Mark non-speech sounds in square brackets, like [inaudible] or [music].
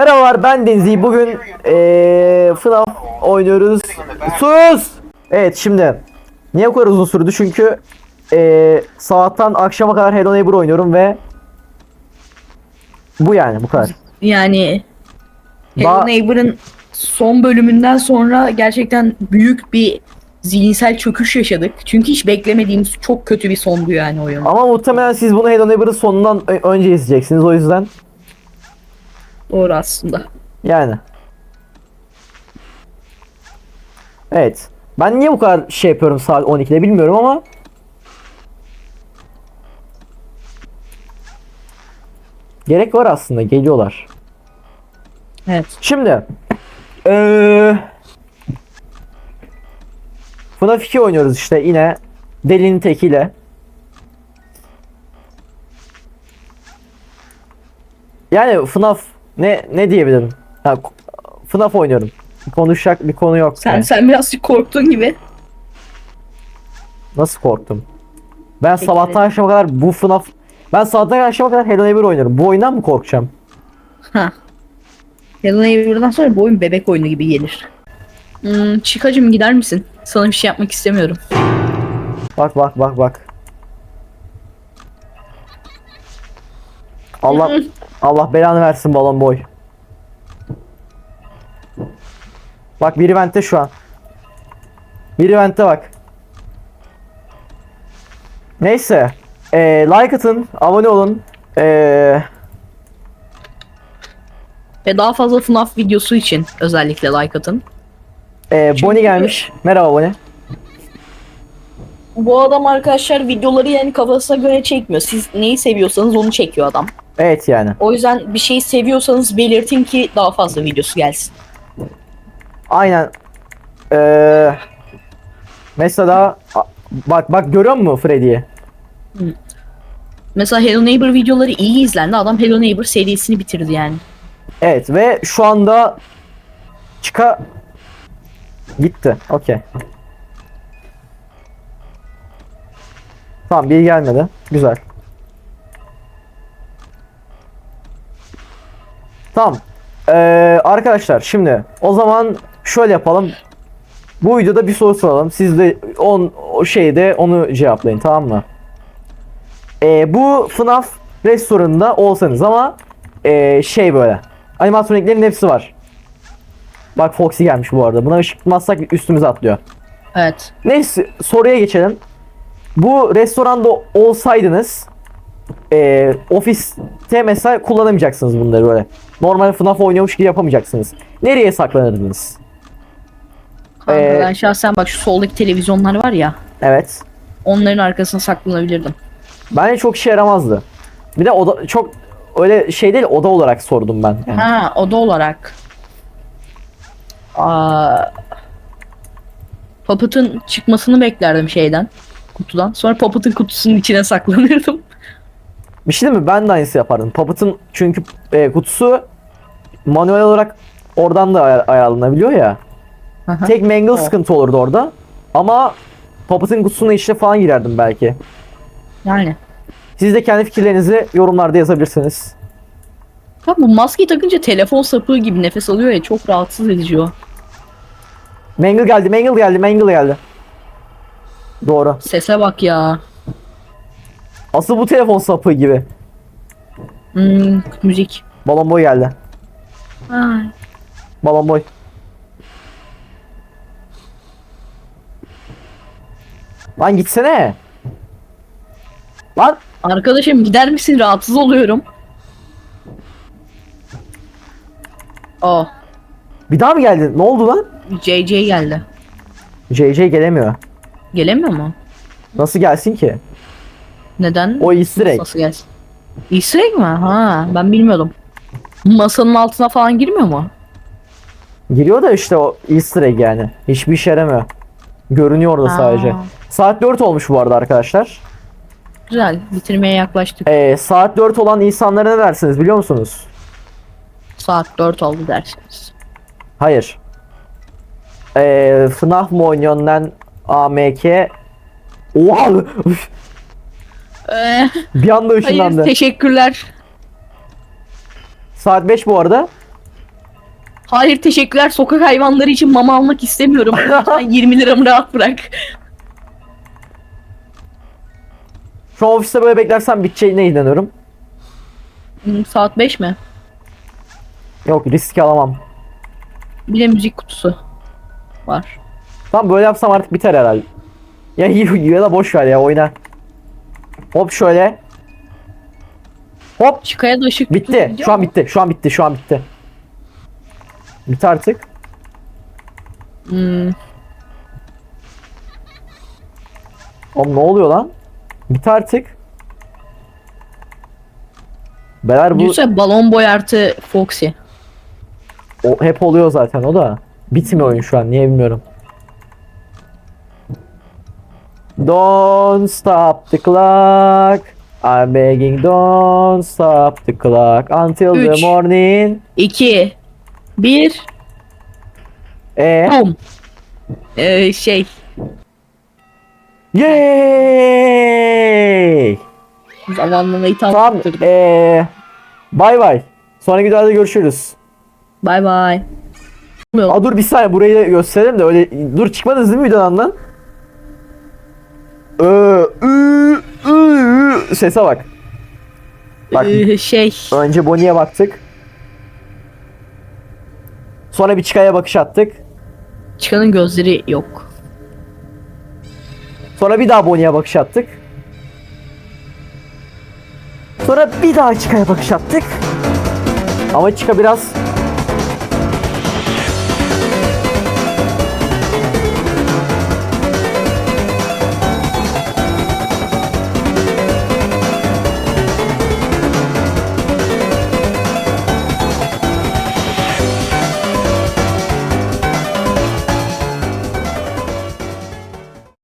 Merhabalar ben Denzi. Bugün eee FNAF oynuyoruz. Sus! Evet şimdi niye bu kadar uzun sürdü? Çünkü eee sabahtan akşama kadar Hello Neighbor oynuyorum ve bu yani bu kadar. Yani Hello Ba- Neighbor'ın son bölümünden sonra gerçekten büyük bir zihinsel çöküş yaşadık. Çünkü hiç beklemediğimiz çok kötü bir sondu yani oyun. Ama muhtemelen siz bunu Hello Neighbor'ın sonundan önce izleyeceksiniz o yüzden Doğru aslında. yani. Evet. Ben niye bu kadar şey yapıyorum saat 12'de bilmiyorum ama Gerek var aslında geliyorlar. Evet. Şimdi eee FNAF 2 oynuyoruz işte yine delinin tekiyle. Yani FNAF ne ne diyebilirim? Ha, k- FNAF oynuyorum. Konuşacak bir konu yok. Sen yani. sen birazcık korktun gibi. Nasıl korktum? Ben Peki. sabahtan akşama kadar bu FNAF ben sabahtan akşama kadar Hello Neighbor oynuyorum. Bu oyundan mı korkacağım? Ha. Hello Neighbor'dan sonra bu oyun bebek oyunu gibi gelir. Hmm, Çikacım gider misin? Sana bir şey yapmak istemiyorum. Bak bak bak bak. Allah Allah belanı versin balon boy. Bak biri vente şu an. Biri vente bak. Neyse. Ee, like atın, abone olun. Ee, Ve daha fazla FNAF videosu için özellikle like atın. e, Çünkü- Bonnie gelmiş. Merhaba Bonnie. Bu adam arkadaşlar videoları yani kafasına göre çekmiyor. Siz neyi seviyorsanız onu çekiyor adam. Evet yani. O yüzden bir şeyi seviyorsanız belirtin ki daha fazla videosu gelsin. Aynen. Ee, mesela bak bak görüyor musun Freddy'yi? Mesela Hello Neighbor videoları iyi izlendi. Adam Hello Neighbor serisini bitirdi yani. Evet ve şu anda çıka gitti. Okey. Tamam biri gelmedi. Güzel. Tamam. Ee, arkadaşlar şimdi o zaman şöyle yapalım. Bu videoda bir soru soralım. Siz de on, o şeyde onu cevaplayın tamam mı? Ee, bu FNAF restoranında olsanız ama ee, şey böyle. Animatroniklerin hepsi var. Bak Foxy gelmiş bu arada. Buna ışık tutmazsak üstümüze atlıyor. Evet. Neyse soruya geçelim. Bu restoranda olsaydınız eee ofiste mesela kullanamayacaksınız bunları böyle. Normal FNAF oynuyormuş gibi yapamayacaksınız. Nereye saklanırdınız? Kanka Ee, ben şahsen bak şu soldaki televizyonlar var ya. Evet. Onların arkasına saklanabilirdim. Bence çok işe yaramazdı. Bir de oda çok öyle şey değil oda olarak sordum ben. Yani. Ha oda olarak. Aa, Puppet'ın çıkmasını beklerdim şeyden. Kutudan. Sonra Puppet'ın kutusunun içine saklanırdım. Bir şey değil mi? Ben de aynısı yapardım. Puppet'ın çünkü e, kutusu manuel olarak oradan da ay- ayarlanabiliyor ya. Aha. Tek Mangle O. sıkıntı olurdu orada. Ama Puppet'ın kutusuna içine falan girerdim belki. Yani. Siz de kendi fikirlerinizi yorumlarda yazabilirsiniz. Ya bu maskeyi takınca telefon sapığı gibi nefes alıyor ya çok rahatsız edici o. Mangle geldi, Mangle geldi, Mangle geldi. Doğru. Sese bak ya. Asıl bu telefon sapığı gibi. Hmm, müzik. Balon boy geldi. Ay. Balon boy. Lan gitsene. Lan Arkadaşım gider misin? Rahatsız oluyorum. Oh, bir daha mı geldi? Ne oldu lan? JJ geldi. JJ gelemiyor. Gelemiyor mu? Nasıl gelsin ki? Neden? O easter egg. Nasıl gelsin? Easter egg mi? Ha, ben bilmiyordum. Masanın altına falan girmiyor mu? Giriyor da işte o easter egg yani. Hiçbir işe yaramıyor. Görünüyor orada sadece. Saat 4 olmuş bu arada arkadaşlar. Güzel, bitirmeye yaklaştık. Ee, saat 4 olan insanlara ne dersiniz biliyor musunuz? Saat 4 oldu dersiniz. Hayır. Ee, FNAF mı oynuyorsun lan AMK? Oha! Ee, bir anda hayır, ışınlandı. teşekkürler. Saat 5 bu arada. Hayır teşekkürler sokak hayvanları için mama almak istemiyorum. [laughs] Lütfen 20 liramı rahat bırak. Şu an ofiste böyle beklersem biteceğine inanıyorum. Hmm, Saat 5 mi? Yok risk alamam. Bir de müzik kutusu var. Tamam böyle yapsam artık biter herhalde. Ya [laughs] ya da boş ver ya oyna. Hop şöyle. Hop Çıkaya da ışık bitti. Şu an bitti. Şu an bitti. Şu an bitti. Bitti artık. Hmm, Oğlum ne oluyor lan? Bitti artık. Beyler bu Düşünsene balon boy artı Foxy. o, hep oluyor zaten o da. Bitmiyor oyun şu an niye bilmiyorum. Don't stop the clock. I'm begging don't stop the clock until Üç. the morning. 2 1 E Boom. Ee, şey Yay! zamanlamayı tam Tamam. tutturdu. Eee bay bay. Sonraki videoda görüşürüz. Bye bye. Aa dur bir saniye burayı da gösterelim de öyle dur çıkmadınız değil mi videodan lan? Ü, ü. Sese bak. Bak Ee, şey önce Bonnie'ye baktık. Sonra bir Çıkaya bakış attık. çıkanın gözleri yok. Sonra bir daha Bonnie'ye bakış attık. Sonra bir daha Çıkaya bakış attık. Ama Çıka biraz